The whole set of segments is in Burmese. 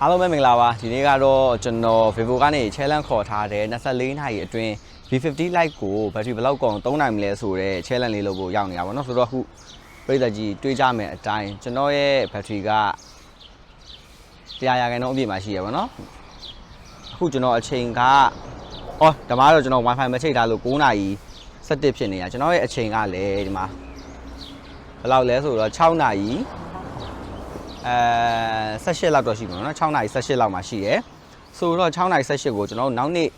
အားလုံးပဲမင်္ဂလာပါဒီနေ့ကတော့ကျွန်တော် Vivo ကနေ challenge ခေါ်ထားတဲ့24နာရီအတွင်း V50 Lite ကို battery ဘယ်လောက်ကုန်သုံးနိုင်မလဲဆိုတော့ challenge လေးလုပ်ဖို့ရောက်နေတာပါเนาะဆိုတော့အခုပြည်သက်ကြီးတွေးကြမယ်အတိုင်းကျွန်တော်ရဲ့ battery ကတရားရာခိုင်နှုန်းအပြည့်မှာရှိရပါเนาะအခုကျွန်တော်အချိန်ကအော်ဒါမှတော့ကျွန်တော် Wi-Fi မချိတ်ထားလို့9နာရီ17ဖြစ်နေတာကျွန်တော်ရဲ့အချိန်ကလည်းဒီမှာဘယ်လောက်လဲဆိုတော့6နာရီ အဲ18လောက်တော့ရှိမှာနော်6နာရီ18လောက်မှရှိရယ်ဆိုတော့6နာရီ18ကိုကျွန်တော်တို့နောက်နေ့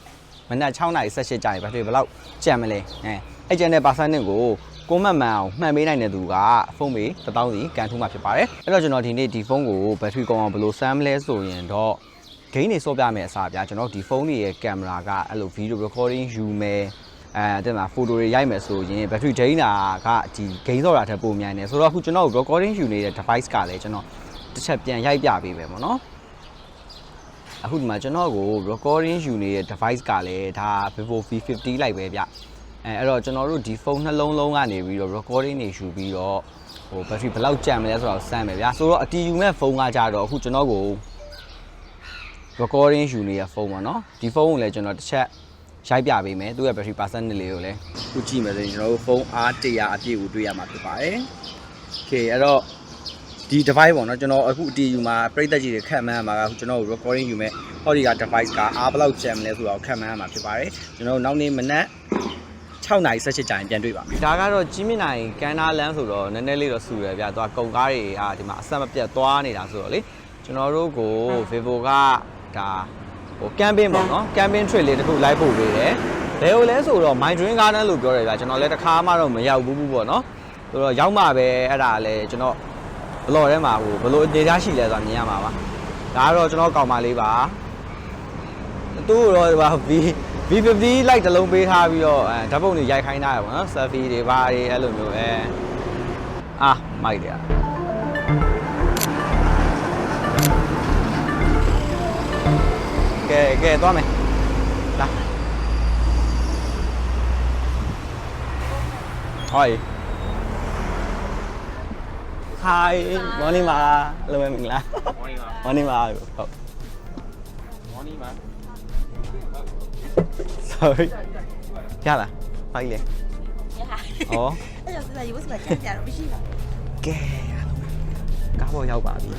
မနက်6နာရီ18ကြာရင်ဘယ်ဘယ်လောက်ကြံမလဲအဲအဲ့ကျန်တဲ့ percentage ကိုကိုမတ်မှန်အောင်မှန်ပေးနိုင်တဲ့သူကဖုန်းပေ1000စီကန်ထူးမှာဖြစ်ပါတယ်အဲ့တော့ကျွန်တော်ဒီနေ့ဒီဖုန်းကိုဘက်ထရီကောင်အောင်ဘယ်လိုဆမ်းမလဲဆိုရင်တော့ဂိမ်းတွေစောပြမယ်အစားပြကျွန်တော်ဒီဖုန်းတွေရဲ့ကင်မရာကအဲ့လို video recording ယူမယ်အဲတဲ့မှာ photo တွေရိုက်မယ်ဆိုရင် battery drain တာကဒီ gain စောတာထက်ပိုမြန်တယ်ဆိုတော့အခုကျွန်တော် recording ယူနေတဲ့ device ကလည်းကျွန်တော် တစ်ချက်ပြန်ရိုက်ပြပေးပဲပေါ့နော်အခုဒီမှာကျွန်တော်ကို recording ယူနေတဲ့ device ကလည်းဒါ Vivo V50 လိုက်ပဲဗျအဲအဲ့တော့ကျွန်တော်တို့ဒီဖုန်းနှလုံးလုံးကနေပြီးတော့ recording တွေယူပြီးတော့ဟို battery ဘယ်လောက်ကျန်မလဲဆိုတော့စမ်းမယ်ဗျာဆိုတော့အတီယူမဲ့ဖုန်းကကြတော့အခုကျွန်တော်ကို recording ယူနေတဲ့ဖုန်းပေါ့နော်ဒီဖုန်းကိုလည်းကျွန်တော်တစ်ချက်ရိုက်ပြပေးမယ်သူ့ရဲ့ battery percentage လေးကိုလည်းခုကြည့်မယ်ဆိုရင်ကျွန်တော်တို့ဖုန်းအား100 အပြည့်ကိုတွေ့ရမှာဖြစ်ပါတယ် Okay အဲ့တော့ ဒီ device ပေါ့နော်ကျွန်တော်အခုအတီယူမှာပြိသက်ကြီးတွေခက်မှန်းမှာကအခုကျွန်တော် recording ယူမဲ့ဟောဒီက device ကအားဘယ်လောက်ကျန်မလဲဆိုတော့ခက်မှန်းမှာဖြစ်ပါတယ်ကျွန်တော်နောက်နေ့မနက်6နာရီ18ကြာရင်ပြန်တွေ့ပါမယ်ဒါကတော့ကြီးမြင့်နိုင်ကန်နာလမ်းဆိုတော့နည်းနည်းလေးတော့ဆူတယ်ဗျာသူကကုံကားတွေအာဒီမှာအဆက်မပြတ်သွားနေတာဆိုတော့လေကျွန်တော်တို့ကို Vivo ကဒါဟို camping ပေါ့နော် camping trip လေးတစ်ခုလိုက်ပို့ပေးတယ်ဘယ်လိုလဲဆိုတော့ My Dream Garden လို့ပြောတယ်ဗျာကျွန်တော်လည်းတစ်ခါမှတော့မရောက်ဘူးဘူးပေါ့နော်ဆိုတော့ရောက်မှပဲအဲ့ဒါလည်းကျွန်တော် ဘလော့ထဲမှာဟိုဘလို့ဒေတာရှိလဲဆိုတာမြင်ရမှာပါဒါကတော့ကျွန်တော်ကောင်မလေးပါသူ့တော့ဒီပါ V V50 လိုက်တစ်လုံးပေးထားပြီးတော့အဲဓာတ်ပုံတွေရိုက်ခိုင်းထားရပါတော့ selfie တွေဘာတွေအဲ့လိုမျိုးအဲအာမိုက်တယ်ကဲကဲသွားမယ်လာဟို hi morning ပါအလုံးမင်္ဂလာ morning ပါ morning ပါဟုတ် morning ပါ sorry ရလားပါကြီးလေရလားဩအဲ့တော့စလာယူစလာကြံကြတော့မရှိပါဘူးကဲကားပေါ်ရောက်ပါပြီ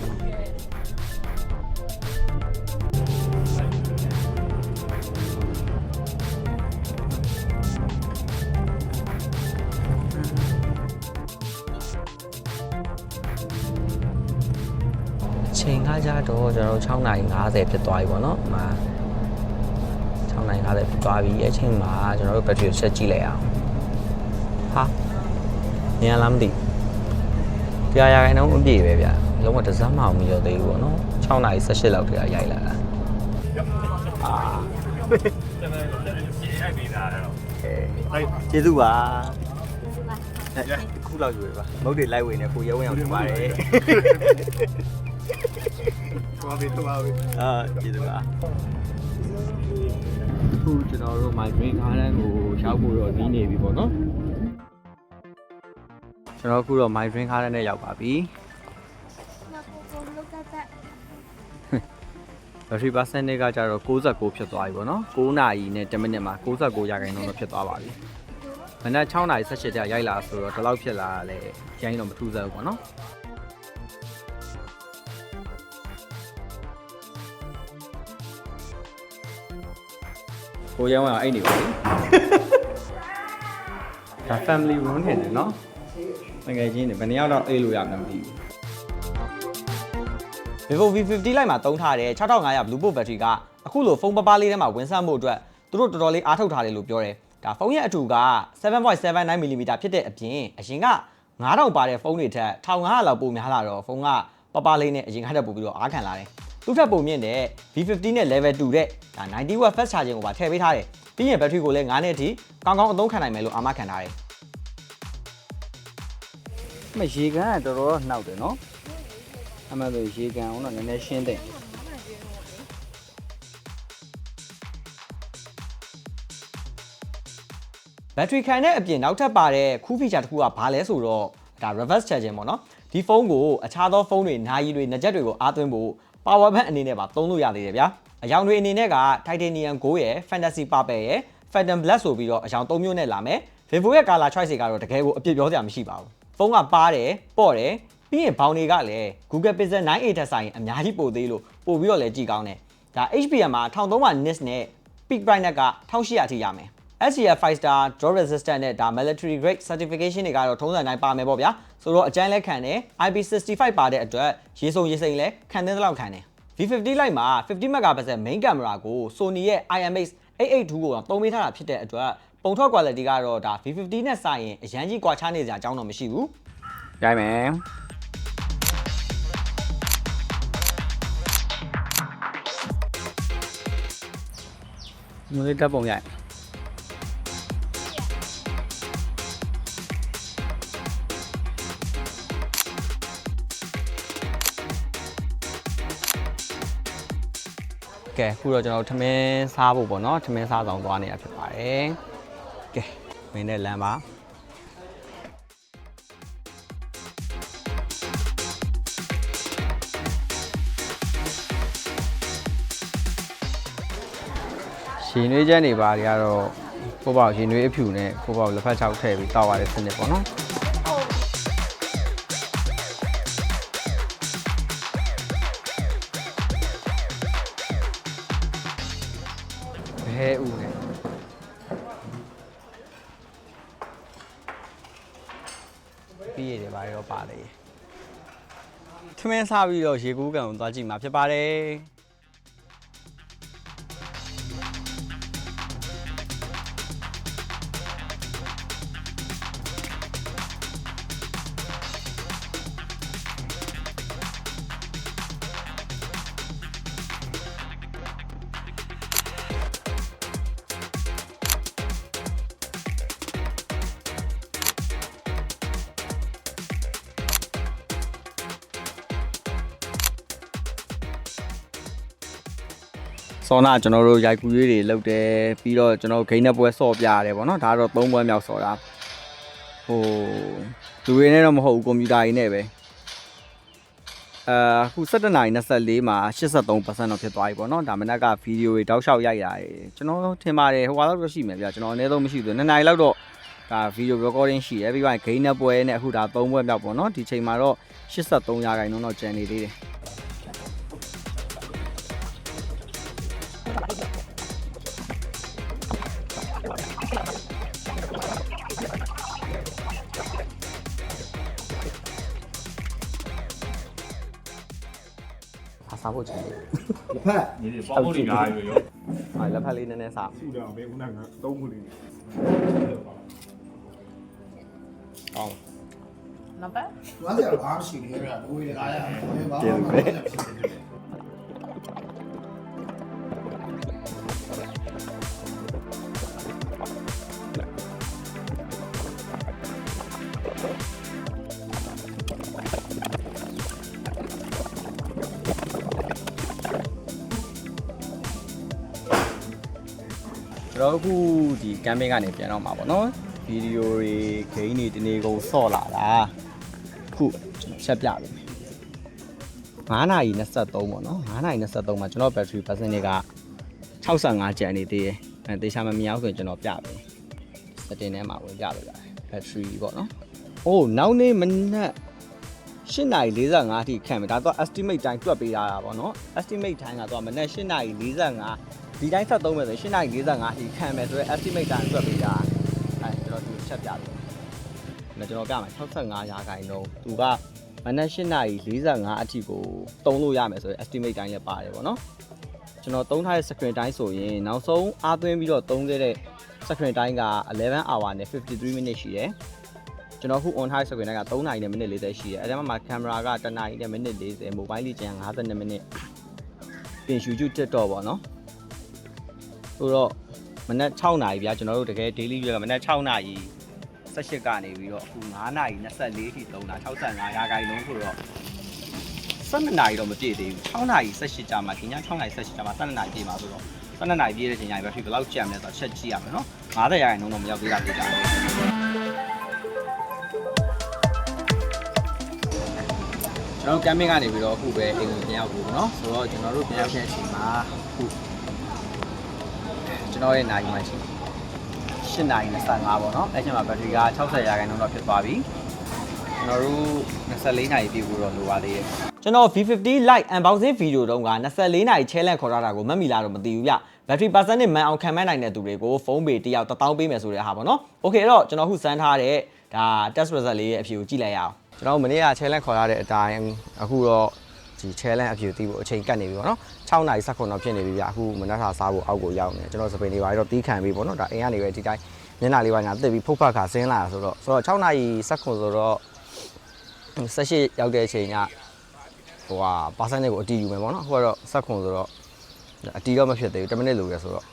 ချိန်ကကြတော့ကျွန်တော်တို့6နာရီ50ဖြစ်သွားပြီပေါ့နော်။မှာ6နာရီ50ဖြစ်သွားပြီ။အဲ့ချိန်မှာကျွန်တော်တို့ဘက်ထရီကိုဆက်ကြည့်လိုက်အောင်။ဟာညံလားမသိဘူး။ကြာရာခိုင်နှုန်းအပြည့်ပဲဗျ။လုံးဝတစ်စမ်းမအောင်မရောသေးဘူးပေါ့နော်။6နာရီ18လောက်တည်းကရိုက်လာတာ။အာကျွန်တော်ရိုက်ပေးတာတော့အဲကျေးဇူးပါ။အဲခုလောက်ယူရပါ။မုတ်တွေလိုက်ဝင်နေကိုရဲဝင်အောင်လုပ်ပါတယ်။ သွားပြီသွားပြီအာကျေးဇူးပါခုကျွန်တော်တို့ my green garden ကိုရောက်ဖို့တော့နီးနေပြီပေါ့နော်ကျွန်တော်အခုတော့ my green garden နဲ့ရောက်ပါပြီ battery percentage ကကြတော့69ဖြစ်သွားပြီပေါ့နော်9နာရီနဲ့10မိနစ်မှာ69ရာခိုင်နှုန်းတော့ဖြစ်သွားပါပြီမနက်6နာရီ18ကြာရိုက်လာဆိုတော့ဒီလောက်ဖြစ်လာလဲရိုင်းတော့မထူးစားဘူးပေါ့နော် ကိုရောင်းအောင်အိတ်နေပါလေဒါ family room နေတယ်နော်ငယ်ချင်းတွေဘယ်နှစ်ယောက်တော့အိတ်လို့ရမှန်းမသိဘူး Vivo V50 လိုက်မှာတုံးထားတဲ့6500 Bluetooth battery ကအခုလိုဖုန်းပပလေးထဲမှာဝင်ဆန့်မှုအတွက်သူတို့တော်တော်လေးအားထုတ်ထားတယ်လို့ပြောတယ်။ဒါဖုန်းရဲ့အထူက 7.79mm ဖြစ်တဲ့အပြင်အရင်က9000ပါတဲ့ဖုန်းတွေထက်1500လောက်ပိုများလာတော့ဖုန်းကပပလေးနဲ့အရင်ကထက်ပိုပြီးတော့အားခံလာတယ်။ သူ့ထက်ပိုမြင့်တဲ့ V50 နဲ့ level 2တဲ့ဒါ90 watt fast charging ကိုပါထည့်ပေးထားတယ်။ပြီးရင် battery ကိုလည်း9နှစ်အထိကောင်းကောင်းအသုံးခံနိုင်မယ်လို့အာမခံထားတယ်။မရေကန်ကတော်တော်နှောက်တယ်နော်။အမှန်ဆိုရေကန်အောင်တော့နည်းနည်းရှင်းတယ်ဘက်ထရီခံတဲ့အပြင်နောက်ထပ်ပါတဲ့ခူး feature တစ်ခုကဘာလဲဆိုတော့ဒါ reverse charging ပေါ့နော်ဒီဖုန်းကိုအခြားသောဖုန်းတွေနာရီတွေနှက်ချက်တွေကိုအားသွင်းဖို့ power bank အနေနဲ့ပါသုံးလို့ရသေးတယ်ဗျာအယောင်တွေအနေနဲ့က titanium gold ရယ် fantasy purple ရယ် phantom black ဆိုပြီးတော့အယောင်၃မျိုးနဲ့လာမယ် vivo ရဲ့ color choice တွေကတော့တကယ်ကိုအပြစ်ပြောစရာမရှိပါဘူးဖုန်းကပါတယ်ပေါ့တယ်ပြီးရင်ဘောင်တွေကလည်း Google Pixel 9a ထက်ဆိုင်အများကြီးပိုသေးလို့ပို့ပြီးတော့လည်းကြည့်ကောင်းတယ်ဒါ HBM မှာ1300 nits နဲ့ peak brightness က1800အထိရမယ် SCF 5 star drop resistant နဲ့ဒါ military grade certification တွေကတော့ထုံးစံတိုင်းပါမယ်ပေါ့ဗျာဆိုတော့အကျန်းလက်ခံတယ် IP65 ပါတဲ့အတွက်ရေစုံရေစိမ်လည်းခံတဲ့လောက်ခံတယ် V50 Lite မှာ50 megapixel main camera ကို Sony ရဲ့ IMX 882ကိုတော့သုံးပေးထားတာဖြစ်တဲ့အတွက်ပုံထွက် quality ကတော့ဒါ V50 နဲ့စာရင်အရန်ကြီးကွာခြားနေစရာအကြောင်းတော့မရှိဘူးရိုက်မယ်မလေးတက်ပုံရိုက် ကဲအခုတော့ကျွန်တော်တို့ထမင်းစားဖို့ပေါ့နော်ထမင်းစားဆောင်သွားနေတာဖြစ်ပါတယ်ကဲမင်းနဲ့လမ်းပါရှင်နွေးချက်နေပါတွေကတော့ကိုပေါ့ရှင်နွေးအဖြူနဲ့ကိုပေါ့လက်ဖက်ချောက်ထည့်ပြီးတောက်ရတဲ့စနစ်ပေါ့နော် ထမင်းစားပြီးတော့ရေကူးကန်ကိုသွားကြည့်မှာဖြစ်ပါတယ် စောနာကျွန်တော်တို့ရိုက်ကူးရေးတွေလုပ်တယ်ပြီးတော့ကျွန်တော်ဂိမ်းနဲ့ပွဲဆော့ပြရတယ်ပေါ့နော်ဒါကတော့၃ပွဲမြောက်ဆော့တာဟိုလူတွေနဲ့တော့မဟုတ်ဘူးကွန်ပျူတာကြီးနဲ့ပဲအာအခု17နာရီ24မှာ83%တော့ဖြစ်သွားပြီပေါ့နော်ဒါမနက်ကဗီဒီယိုတွေတောက်လျှောက်ရိုက်တာတွေကျွန်တော်ထင်ပါတယ်ဟိုကတော့ရှိမယ်ဗျာကျွန်တော်အနည်းဆုံးမရှိဘူး2နာရီလောက်တော့ဒါဗီဒီယို recording ရှိတယ်ပြီးတော့ဂိမ်းနဲ့ပွဲနဲ့အခုဒါ3ပွဲမြောက်ပေါ့နော်ဒီချိန်မှာတော့83ရာခိုင်နှုန်းတော့ကျန်နေသေးတယ် ဟာစားဖို့ချင်တယ်လက်ဖက်နေနေပေါ့မို့ဒီကားရေရောဟာလက်ဖက်လေးနည်းနည်းစားဆူတယ်အောင်ဘယ်ခုနကသုံးခုလေးအောင်နောက်ပဲဘာလဲဘာရှိနေရလဲဘယ်လိုလဲအားရဘယ်ပါကျေးဇူးပဲ တော်အခုဒီကမ်ပိန်းကနေပြန်တော့မှာပေါ့နော်။ဗီဒီယိုတွေဂိမ်းတွေဒီနေ့ကုန်ဆော့လာတာ။အခုကျွန်တော်ချက်ပြပေးမယ်။9နာရီ23ပေါ့နော်9နာရီ23မှာကျွန်တော် battery percent တွေက65ကျန်နေသေးတယ်။အဲတေချာမမြောက်ဆိုရင်ကျွန်တော်ပြပေး။ setting ထဲမှာဝင်ပြလို့ရတယ်။ battery ပေါ့နော်။အိုးနောက်နေ့မနက်8နာရီ45အထိခံမယ်ဒါတော့ estimate တိုင်းတွက်ပေးရတာပေါ့နော် estimate တိုင်းကတော့မနက်8နာရီ45 ဒီတိုင်းဆက်သုံးမယ်ဆိုရင်8နာရီ45အထိခံမယ်ဆိုတော့ estimate တိုင်းတွက်ပေးတာအဲကျွန်တော်ဒီချက်ပြတယ်ဒါကျွန်တော်ပြမယ်65ရာခိုင်နှုန်းသူကမနက်8နာရီ45အထိကိုသုံးလို့ရမယ်ဆိုရင် estimate တိုင်းလည်းပါတယ်ပေါ့နော်ကျွန်တော်သုံးထားတဲ့ screen တိုင်းဆိုရင်နောက်ဆုံးအားသွင်းပြီးတော့သုံးခဲ့တဲ့ screen တိုင်းက11 hour နဲ့53 minute ရှိတယ်ကျွန်တော်ခု on high screen တိုင်းက3နာရီနဲ့မိနစ်40ရှိတယ်အဲဒါမှမှ camera က1နာရီနဲ့မိနစ်40 mobile လေးကျန်52မိနစ်ပြင် YouTube TikTok ပေါ့နော် ဆိုတော့မနက်6နာရီဗျာကျွန်တော်တို့တကယ် daily view ကမနက်6နာရီ18ကနေပြီးတော့အခု9နာရီ24အထိသုံးတာ65ရာခိုင်နှုန်းဆိုတော့12နာရီတော့မပြည့်သေးဘူး6နာရီ18ကြာမှဒီည6နာရီ18ကြာမှ12နာရီပြည့်မှာဆိုတော့12နာရီပြည့်တဲ့ချိန်ကျရင် battery ဘယ်လောက်ကျန်မလဲဆိုတော့ချက်ကြည့်ရမယ်နော်50ရာခိုင်နှုန်းတော့မရောက်သေးတာသိကြတယ်ကျွန်ကျွန်တော်တို့ကမ်ပင်းကနေပြီးတော့အခုပဲအိမ်ကိုပြန်ရောက်ပြီပေါ့နော်ဆိုတော့ကျွန်တော်တို့ပြန်ရောက်တဲ့အချိန်မှာအခု ကျွန်တော်ရဲ့နိုင်မှရှိ8နိုင်25ပေါ့နော်အဲ့ချိန်မှာဘက်ထရီက60ရာခိုင်နှုန်းတော့ဖြစ်သွားပြီကျွန်တော်တို့24နိုင်ပြည့်ဖို့တော့လိုပါသေးတယ်ကျွန်တော် V50 Lite unboxing video တုန်းက24နိုင် challenge ခေါ်ထားတာကိုမတ်မီလာတော့မသိဘူးဗျ battery percent နဲ့မှန်အောင်ခံမနိုင်တဲ့သူတွေကိုဖုန်းပေတယောက်1000ပေးမယ်ဆိုတဲ့ဟာပေါ့နော် okay အဲ့တော့ကျွန်တော်ခုစမ်းထားတဲ့ဒါ test result လေးရဲ့အဖြေကိုကြည့်လိုက်ရအောင်ကျွန်တော်မနေ့က challenge ခေါ်ထားတဲ့အတိုင်းအခုတော့ ဒီ challenge အဖြေသိဖို့အချိန်ကတ်နေပြီပေါ့နော်6နာရီစက္ကွန်တော့ဖြစ်နေပြီဗျအခုမနက်စာစားဖို့အောက်ကိုရောက်နေတယ်ကျွန်တော်စပင်တွေပါတော့တီးခံပြီပေါ့နော်ဒါအိမ်ကနေပဲဒီတိုင်းမျက်နှာလေးပါညာတက်ပြီးဖုတ်ဖတ်ခါဆင်းလာတာဆိုတော့ဆိုတော့6နာရီစက္ကွန်ဆိုတော့18ရောက်တဲ့အချိန်ကဟိုဟာ percent ကိုအတီးယူမယ်ပေါ့နော်အခုကတော့စက္ကွန်ဆိုတော့အတီးတော့မဖြစ်သေးဘူး10မိနစ်လိုရဆိုတော့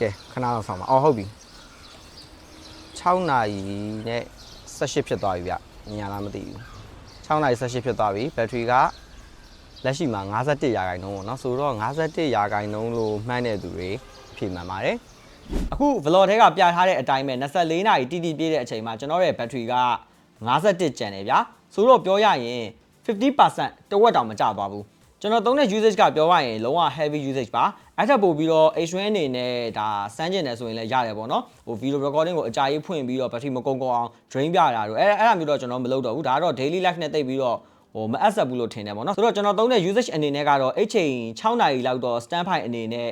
ကဲခဏတော့ဆောင်ပါအော်ဟုတ်ပြီ6နာရီနဲ့18ဖြစ်သွားပြီဗျညာလားမသိဘူး 6နာရီ18ဖြစ်သွားပြီဘက်ထရီကလက်ရှိမှာ51ရာခိုင်နှုန်းပေါ့နော်ဆိုတော့51ရာခိုင်နှုန်းလို့မှန်းတဲ့သူတွေဖြေမှန်ပါတယ်အခု vlog ထဲကပြထားတဲ့အတိုင်းပဲ24နာရီတိတိပြည့်တဲ့အချိန်မှာကျွန်တော်ရဲ့ဘက်ထရီက51ကျန်တယ်ဗျာဆိုတော့ပြောရရင်50%တဝက်တောင်မကျသွားဘူးကျွန်တော်သုံးတဲ့ usage ကပြောရရင်လုံးဝ heavy usage ပါ အဲ့ထက်ပိုပြီးတော့ H1 အနေနဲ့ဒါစမ်းကျင်တယ်ဆိုရင်လည်းရတယ်ပေါ့နော်ဟို video recording ကိုအကြာကြီးဖွင့်ပြီးတော့ battery မကုန်ကုန်အောင် drain ပြတာတို့အဲ့အဲ့ဒါမျိုးတော့ကျွန်တော်မလုပ်တော့ဘူးဒါကတော့ daily life နဲ့တိတ်ပြီးတော့ဟိုမအပ်ဆက်ဘူးလို့ထင်တယ်ပေါ့နော်ဆိုတော့ကျွန်တော်သုံးတဲ့ usage အနေနဲ့ကတော့အဲ့ချိန်6နာရီလောက်တော့ stand by အနေနဲ့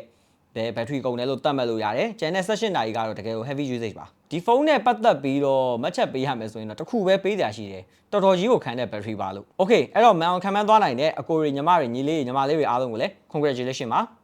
ဘယ် battery ကုန်တယ်လို့သတ်မှတ်လို့ရတယ်။ကျန်တဲ့16နာရီကတော့တကယ်ကို heavy usage ပါ။ဒီဖုန်းနဲ့ပတ်သက်ပြီးတော့မှတ်ချက်ပေးရမယ်ဆိုရင်တော့တစ်ခုပဲပေးစရာရှိတယ်။တော်တော်ကြီးကိုခံတဲ့ battery ပါလို့။ Okay အဲ့တော့မန်အောင်ခံမှန်းသွားနိုင်တဲ့အကိုရီညီမတွေညီလေးတွေညီမလေးတွေအားလုံးကိုလည်း congratulation ပါ။